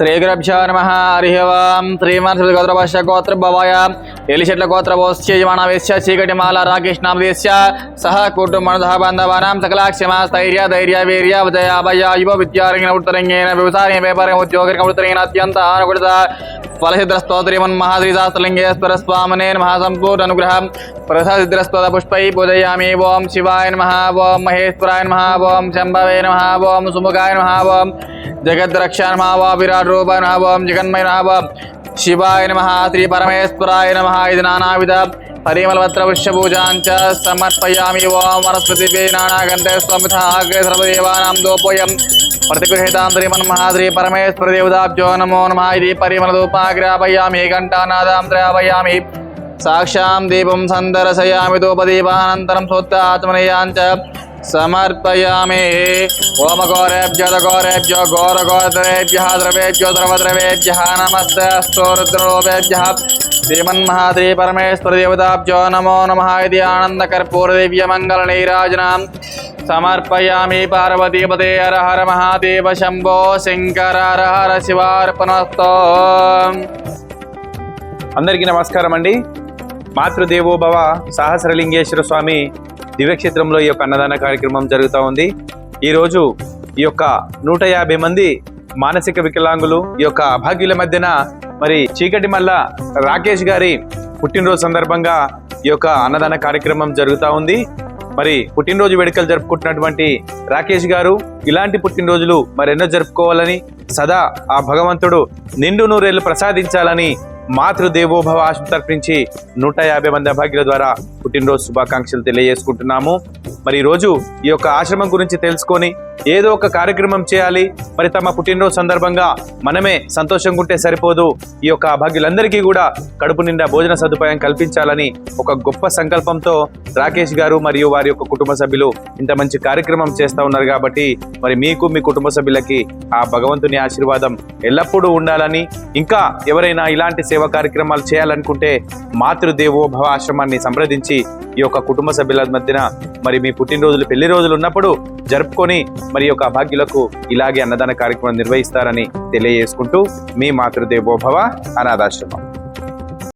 శ్రీగురభ్యో నమ హరి ఓం. శ్రీమాన్ గోత్రభాష్య గోత్ర భవాయ ఎలిచెట్ల గోత్రభోశ్చయమాణవేశ్య చీకటిమాల రాకేష్ నామదేశ్య సహ కుటుంబ బాంధవానాం సకలాక్షమ స్థైర్య ధైర్య వీర్య విజయ అభయ యువ విద్యారంగిన ఉత్తరంగేన వ్యవసాయ వ్యాపార ఉద్యోగ ఉత్తరంగిన అత్యంత అనుకూలిత ఫలసిద్ర స్తోత్రిమన్ మహాద్రిదాస్తలింగేశ్వర స్వామనే నమ. అనుగ్రహం. ప్రసాదిద్రస్తోత పుష్పై పూజయామి. ఓం శివాయ నమ. ఓం మహేశ్వరాయ నమ. ఓం శంభవే నమ. ఓం సుముఖాయ నమ. ఓం జగద్రక్ష నమ ఓం విరాట్ రూపాయ నమ ఓం జగన్మయ నమ ఓం శివాయ నమ శ్రీ పరమేశ్వరాయ నమ ఇది నానావిధ పరిమళపత్ర పుష్పూజాంచ సమర్పయామి ఓం వనస్పతి నానాగంధే స్వమిథాగ్రే సర్వదేవానాం దోపోయం प्रतिगृहीतां श्रीमन्महाद्री परमेश्वरदेवताभ्यो नमो नमः इति परिमलधूपाग्रापयामि घण्टानादां द्रापयामि साक्षां दीपं सन्दर्शयामि धूपदीपानन्तरं सोत्तात्मनेयाञ्च సమర్పయామి. ఓమఘోరేభ్యోదఘోరేభ్యో ఘోరఘోరద్రవేభ్య ద్రవేభ్యో ద్రవద్రవేభ్య. నమస్తే అస్తో రుద్రలోభేభ్య. శ్రీమన్మహాద్రి పరమేశ్వర దేవతాభ్యో నమో నమ ఇది ఆనందకర్పూరదివ్యమంగళ నీరాజనాం. సమర్పయామి పార్వతీపదే హర హర మహాదేవ శంభో శంకర హర హర శివార్పణస్తో అందరికీ నమస్కారం అండి మాతృదేవోభవ సహస్రలింగేశ్వర స్వామి దివ్యక్షేత్రంలో ఈ యొక్క అన్నదాన కార్యక్రమం జరుగుతూ ఉంది. ఈరోజు ఈ యొక్క నూట యాభై మంది మానసిక వికలాంగులు ఈ యొక్క అభాగ్యుల మధ్యన మరి చీకటి మల్ల రాకేష్ గారి పుట్టినరోజు సందర్భంగా ఈ యొక్క అన్నదాన కార్యక్రమం జరుగుతూ ఉంది. మరి పుట్టినరోజు వేడుకలు జరుపుకుంటున్నటువంటి రాకేష్ గారు ఇలాంటి పుట్టినరోజులు మరెన్నో జరుపుకోవాలని సదా ఆ భగవంతుడు నిండు నూరేళ్ళు ప్రసాదించాలని మాతృదేవోభవ ఆశ్రమం తరఫు నూట యాభై మంది అభాగ్యుల ద్వారా పుట్టినరోజు శుభాకాంక్షలు తెలియజేసుకుంటున్నాము. మరి ఈరోజు రోజు ఈ యొక్క ఆశ్రమం గురించి తెలుసుకొని ఏదో ఒక కార్యక్రమం చేయాలి. మరి తమ పుట్టినరోజు సందర్భంగా మనమే సంతోషంగా ఉంటే సరిపోదు. ఈ యొక్క అభాగ్యులందరికీ కూడా కడుపు నిండా భోజన సదుపాయం కల్పించాలని ఒక గొప్ప సంకల్పంతో రాకేష్ గారు మరియు వారి యొక్క కుటుంబ సభ్యులు ఇంత మంచి కార్యక్రమం చేస్తూ ఉన్నారు కాబట్టి మరి మీకు మీ కుటుంబ సభ్యులకి ఆ భగవంతుని ఆశీర్వాదం ఎల్లప్పుడూ ఉండాలని. ఇంకా ఎవరైనా ఇలాంటి సేవా కార్యక్రమాలు చేయాలనుకుంటే మాతృదేవోభవ ఆశ్రమాన్ని సంప్రదించి ఈ యొక్క కుటుంబ సభ్యుల మధ్యన మరి మీ పుట్టినరోజులు పెళ్ళి రోజులు ఉన్నప్పుడు జరుపుకొని మరి యొక్క అభాగ్యులకు ఇలాగే అన్నదాన కార్యక్రమం నిర్వహిస్తారని తెలియజేసుకుంటూ మీ మాతృదేవోభవ అనాథాశ్రమం.